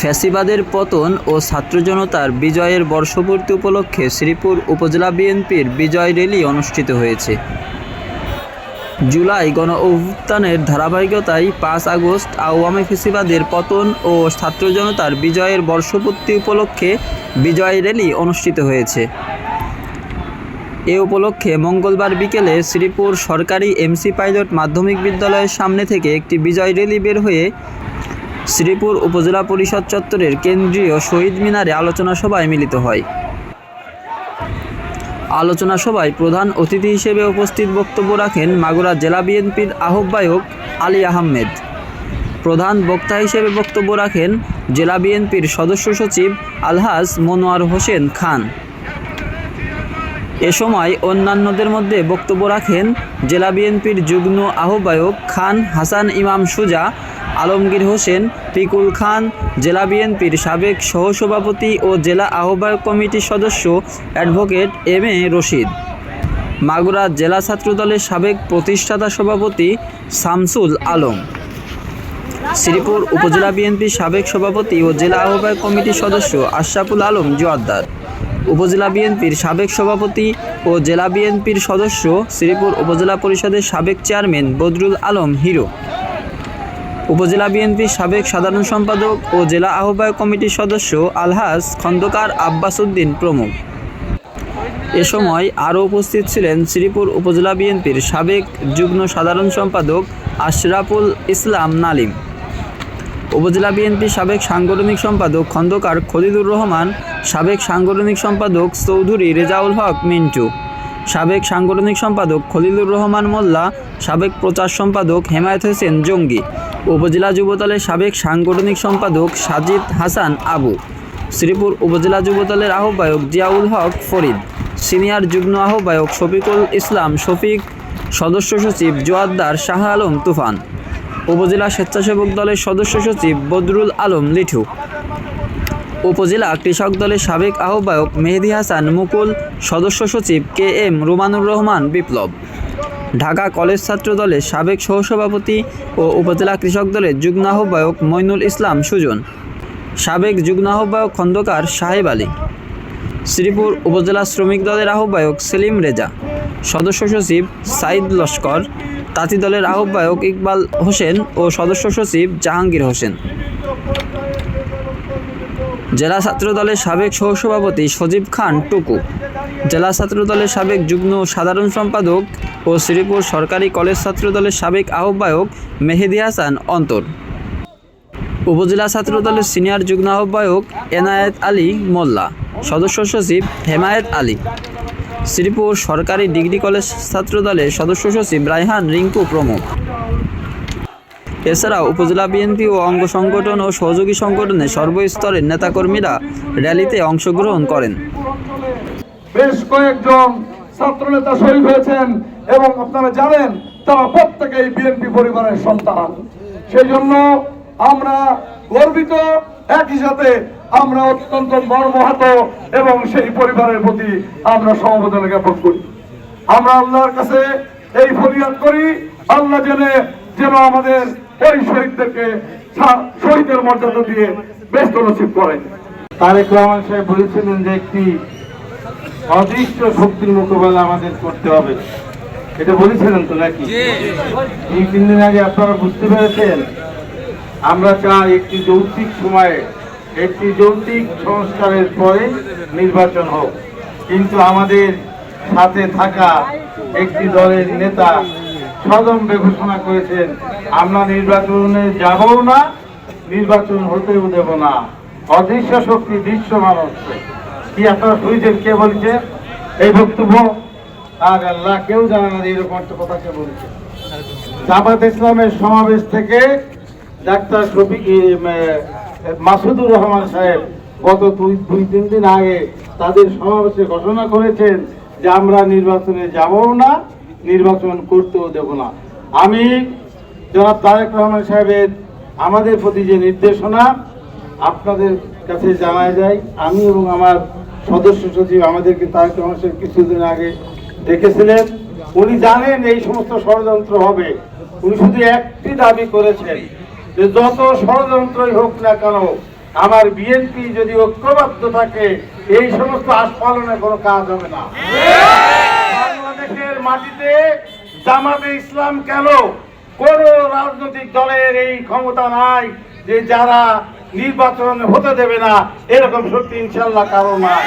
ফ্যাসিবাদের পতন ও ছাত্র জনতার বিজয়ের বর্ষপূর্তি উপলক্ষে শ্রীপুর উপজেলা বিএনপির বিজয় র্যালি অনুষ্ঠিত হয়েছে। জুলাই গণ অভ্যুত্থানের ধারাবাহিকতায় পাঁচ আগস্ট আওয়ামী ফেসিবাদের পতন ও ছাত্র জনতার বিজয়ের বর্ষপূর্তি উপলক্ষে বিজয় র্যালি অনুষ্ঠিত হয়েছে। এ উপলক্ষে মঙ্গলবার বিকেলে শ্রীপুর সরকারি এমসি পাইলট মাধ্যমিক বিদ্যালয়ের সামনে থেকে একটি বিজয় র্যালি বের হয়ে শ্রীপুর উপজেলা পরিষদ চত্বরের কেন্দ্রীয় শহীদ মিনারে আলোচনা সভায় মিলিত হয়। আলোচনা সভায় প্রধান অতিথি হিসেবে উপস্থিত বক্তব্য রাখেন মাগুরা জেলা বিএনপির আহ্বায়ক আলী আহমেদ। প্রধান বক্তা হিসেবে বক্তব্য রাখেন জেলা বিএনপির সদস্য সচিব আলহাজ মনোয়ার হোসেন খান। এ সময় অন্যান্যদের মধ্যে বক্তব্য রাখেন জেলা বিএনপির যুগ্ম আহ্বায়ক খান হাসান ইমাম সুজা আলমগীর হোসেন পিকুল খান, জেলা বিএনপির সাবেক সহসভাপতি ও জেলা আহ্বায়ক কমিটির সদস্য advocate M A Rashid. Magura জেলা ছাত্রদলের সাবেক প্রতিষ্ঠাতা সভাপতি শামসুল আলম। শ্রীপুর উপজেলা বিএনপির সাবেক সভাপতি ও জেলা আহ্বায়ক কমিটির সদস্য আশরাফুল আলম জোয়াদ্দার। উপজেলা বিএনপির সাবেক সভাপতি ও জেলা বিএনপির সদস্য শ্রীপুর উপজেলা পরিষদের সাবেক চেয়ারম্যান বদরুল আলম হিরো। উপজেলা বিএনপির সাবেক সাধারণ সম্পাদক ও জেলা আহ্বায়ক কমিটির সদস্য আলহাজ খন্দকার আব্বাস উদ্দিন প্রমুখ। এ সময় আরও উপস্থিত ছিলেন শ্রীপুর উপজেলা বিএনপির সাবেক যুগ্ম সাধারণ সম্পাদক আশরাফুল ইসলাম নালিম। উপজেলা বিএনপির সাবেক সাংগঠনিক সম্পাদক খন্দকার খলিলুর রহমান, সাবেক সাংগঠনিক সম্পাদক চৌধুরী রেজাউল হক মিন্টু। সাবেক সাংগঠনিক সম্পাদক খলিলুর রহমান মোল্লা, সাবেক প্রচার সম্পাদক হেমায়ত হোসেন জঙ্গি, উপজেলা যুবদলের সাবেক সাংগঠনিক সম্পাদক সাজিদ হাসান আবু, শ্রীপুর উপজেলা যুবদলের আহ্বায়ক জিয়াউল হক ফরিদ, সিনিয়র যুগ্ম আহ্বায়ক শফিকুল ইসলাম শফিক, সদস্য সচিব জোয়াদ্দার শাহ আলম তুফান, উপজেলা স্বেচ্ছাসেবক দলের সদস্য সচিব বদরুল আলম লিঠু। উপজেলা কৃষক দলের সাবেক আহ্বায়ক মেহেদি হাসান, মুকুল সদস্য সচিব K M Rumanur Rahman Biplob. Dhaka college ছাত্র দলের সাবেক সহসভাপতি ও উপজেলা কৃষক দলের যুগ্ম আহ্বায়ক মইনুল ইসলাম সুজন। সাবেক যুগ্ম আহ্বায়ক খন্দকার সাহেব আলী। শ্রীপুর উপজেলা শ্রমিক দলের আহ্বায়ক সেলিম রেজা। সদস্য সচিব সাইদ লস্কর। তাঁতি দলের আহ্বায়ক ইকবাল হোসেন ও সদস্য সচিব জাহাঙ্গীর হোসেন। জেলা ছাত্র দলের সাবেক সহসভাপতি সজীব খান টুকু, জেলা ছাত্র দলের সাবেক যুগ্ম সাধারণ সম্পাদক ও শ্রীপুর সরকারি কলেজ ছাত্র দলের সাবেক আহ্বায়ক মেহেদি হাসান অন্তর। উপজেলা ছাত্র দলের সিনিয়র যুগ্ম আহ্বায়ক এনায়েত আলী মোল্লা, সদস্য সচিব হেমায়েত আলী। শ্রীপুর সরকারি ডিগ্রি কলেজ ছাত্র দলের সদস্য সচিব রায়হান রিঙ্কু প্রমুখ। এছাড়াও উপজেলা বিএনপি ও অঙ্গ সংগঠন ও সহযোগী সংগঠনের সর্বস্তরের নেতাকর্মীরা র্যালিতে অংশগ্রহণ করেন। বেশ কয়েকজন ছাত্রনেতা শহীদ হয়েছেন এবং আপনারা জানেন তারা প্রত্যেকেই বিএনপি পরিবারের সন্তান। সেই জন্য আমরা গর্বিত, একই সাথে আমরা অত্যন্ত মর্মাহত এবং সেই পরিবারের প্রতি আমরা সমবেদনা জ্ঞাপন করি। আমরা আল্লাহর কাছে এই ফরিয়াদ করি, আল্লাহ জেনে যেন আমাদের ওই শহীদদেরকে শহীদের মর্যাদা দিয়ে ব্যস্ত নসিব করেন। তারেক রহমান সাহেব বলেছিলেন যে একটি অদৃশ্য শক্তির মোকাবেলা আমাদের করতে হবে। এটা বলেছিলেন তো নাকি? এই তিন দিন আগে আপনারা বুঝতে পেরেছেন আমরা চাই একটি যৌক্তিক সময়ে একটি যৌক্তিক সংস্কারের পরে নির্বাচন হোক। কিন্তু আমাদের সাথে থাকা একটি দলের নেতা সদম্বে ঘোষণা করেছেন, আমরা নির্বাচনে যাবও না, নির্বাচন হতেও দেব না। অদৃশ্য শক্তি দৃশ্যমান হচ্ছে। কি আপনারা শুনেছেন? কে বলছে? এই বক্তব্য? আর আল্লাহ, কেউ জানে না এরকম একটা কথা কে বলছে। জামাত ইসলামের সমাবেশ থেকে ডাক্তার শফিক মাসুদুর রহমান সাহেব গত দুই দুই, তিন দিন আগে তাদের সমাবেশে ঘোষণা করেছেন যে আমরা নির্বাচনে যাবও না নির্বাচন করতেও দেব না। আমি জনাব তারেক রহমান সাহেবের আমাদের প্রতি যে নির্দেশনা, আপনাদের কাছে জানাই যায় আমি এবং আমার সদস্য সচিব আমাদেরকে তারেক রহমান সাহেব কিছুদিন আগে দেখেছিলেন। উনি জানেন এই সমস্ত ষড়যন্ত্র হবে। উনি শুধু একটি দাবি করেছেন যে যত ষড়যন্ত্রই হোক না কেন, আমার বিএনপি যদি ঐক্যবদ্ধ থাকে, এই সমস্ত আস্ফালনে কোনো কাজ হবে না। বাংলাদেশের মাটিতে জামাতে ইসলাম কেন? কোন রাজনৈতিক দলের এই ক্ষমতা নাই যে যারা নির্বাচন হতে দেবে না। এরকম শক্তি ইনশাল্লাহ কারণ নাই।